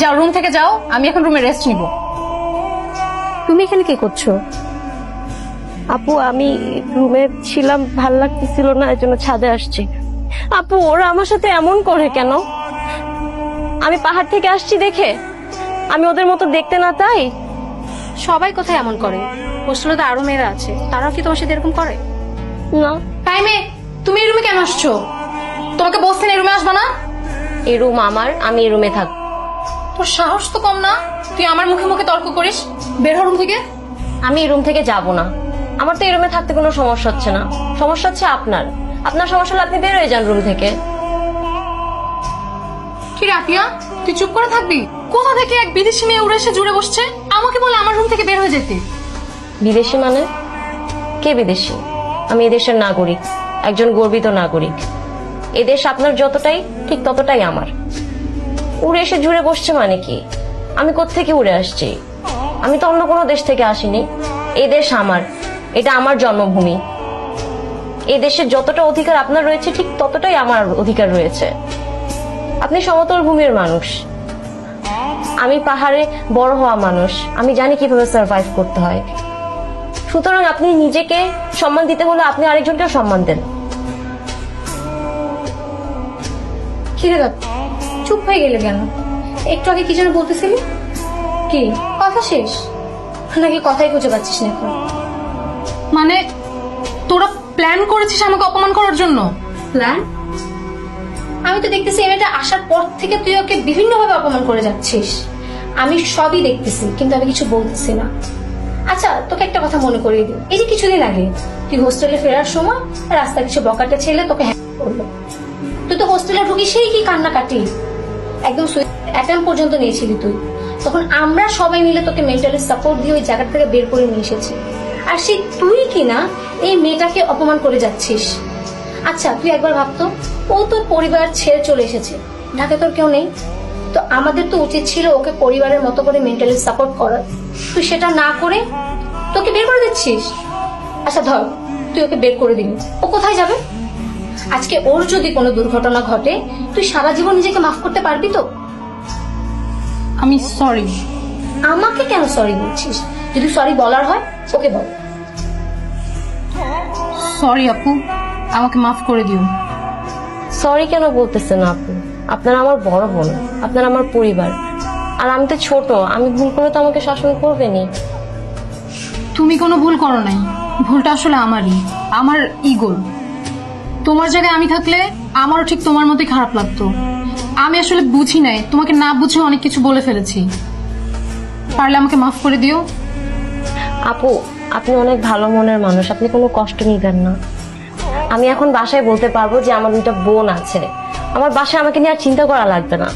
যাও রুম থেকে যাও আমি এখন রুমে রেস্ট নিব। তুমি এখানে কি করছ? আপু আমি রুমে ছিলাম ভালো লাগতেছিল না এর জন্য ছাদে আসছি। আপু ওরা আমার সাথে এমন করে কেন? আমি পাহাড় থেকে আসছি দেখে। আমি ওদের মতো দেখতে না তাই? সবাই কোথায় এমন করে? হোস্টেলে তো আরও মেয়েরা আছে। তারাও কি তোমার সাথে এরকম করে? না। টাইমে তুমি এই রুমে কেন আসছো? তোমাকে বলছেন এই রুমে আসবা না? এই রুম আমার আমি এই রুমে থাক তোর সাহস তো কম না। তুই আমার মুখে মুখে তর্ক করিস? বের হ রুম থেকে। আমি এই রুম থেকে যাব না। আমার তো এই রুমে থাকতে কোনো সমস্যা হচ্ছে না। সমস্যা হচ্ছে আপনার। আপনার সমস্যা হলে আপনি বের হয়ে যান রুম থেকে। কি রাফিয়া তুই চুপ করে থাকবি? কোথা থেকে এক বিদেশি মেয়ে উড়ে এসে জুড়ে বসছে? আমাকে বলে আমার রুম থেকে বের হয়ে যেতে। বিদেশি মানে? কে বিদেশি? আমি এদেশের নাগরিক। একজন গর্বিত নাগরিক। এদেশ আপনার যতটাই ঠিক ততটাই আমার। উড়ে এসে জুড়ে বসছে মানে কি? আমি কোত্থেকে উড়ে আসছি? আমি তো অন্য কোনো দেশ থেকে আসিনি। এই দেশ আমার। এটা আমার জন্মভূমি। এই দেশের যতটা অধিকার আপনার রয়েছে, ঠিক ততটাই আমার অধিকার রয়েছে। আপনি সমতল ভূমির মানুষ। আমি পাহাড়ে বড় হওয়া মানুষ। আমি জানি কীভাবে সার্ভাইভ করতে হয়। সুতরাং আপনি নিজেকে সম্মান দিতে হলে আপনি আরেকজনকে সম্মান দেন। কি রে দাদা চুপ হয়ে গেলে কেন? একটু আগে কি যেন বলতেছিলি? কি? কথা শেষ? নাকি কথাই খুঁজে পাচ্ছিস না এখন? মানে তোরা প্ল্যান করেছিস আমাকে অপমান করার জন্য? প্ল্যান আমি তো দেখতেছি মেয়েটা আসার পর থেকে তুই ওকে বিভিন্নভাবে অপমান করে যাচ্ছিস। আমি সবই দেখতেছি কিন্তু আমি কিছু বলতেছি না। আচ্ছা তোকে একটা কথা মনে করিয়ে দিই। এই যে কিছুদিন আগে তুই হোস্টেলে ফেরার সময় রাস্তা কিছু বকাটে ছেলে তোকে হ্যাঁ করল। তুই তো হোস্টেলে ঢুকি সেই কি কান্নাকাটি? একদম অ্যাটেম্প পর্যন্ত নিয়েছিলি তুই। তখন আমরা সবাই মিলে তোকে মেন্টালি সাপোর্ট দিয়ে ওই জায়গা থেকে বের করে নিয়ে এসেছি। আর সেই তুই কি না এই মেয়েটাকে অপমান করে যাচ্ছিস। আচ্ছা তুই একবার ভাবতো ও তোর পরিবার ছেড়ে চলে এসেছে। ঢাকা তোর কেউ নেই? তো আমাদের তো উচিত ছিল ওকে পরিবারের মতো করে মেন্টালি সাপোর্ট করার। তুই সেটা না করে তোকে বের করে দিচ্ছিস? আচ্ছা ধর, তুই ওকে বের করে দিবি ও কোথায় যাবে? আজকে ওর যদি কোনো দুর্ঘটনা ঘটে তুই সারা জীবন নিজেকে মাফ করতে পারবি তো? আমি সরি আমাকে কেন সরি বলছিস? যদি সরি বলার হয় ওকে বল। সরি আপু আমাকে মাফ করে দিও। সরি কেন বলতেছেন আপু আপনার আমার বড় বোন আপনার আমার পরিবার। আর আমি তো ছোট আমি ভুল করে তো আমাকে শাসন করবেনই। তুমি কোনো ভুল করো নাই। ভুলটা আসলে আমারই আমার ইগোর তোমার জায়গায় আমি থাকলে আমারও ঠিক তোমার মতোই খারাপ লাগতো। আমি আসলে বুঝি নাই, তোমাকে না বুঝে অনেক কিছু বলে ফেলেছি। পারলে আমাকে মাফ করে দিও। আপু, আপনি অনেক ভালো মনের মানুষ, আপনি কোনো কষ্ট নিবেন না। আমি এখন বাসায় বলতে পারব যে আমার দুইটা বোন আছে। আমার বাসায় আমাকে নিয়ে আর চিন্তা করা লাগবে না।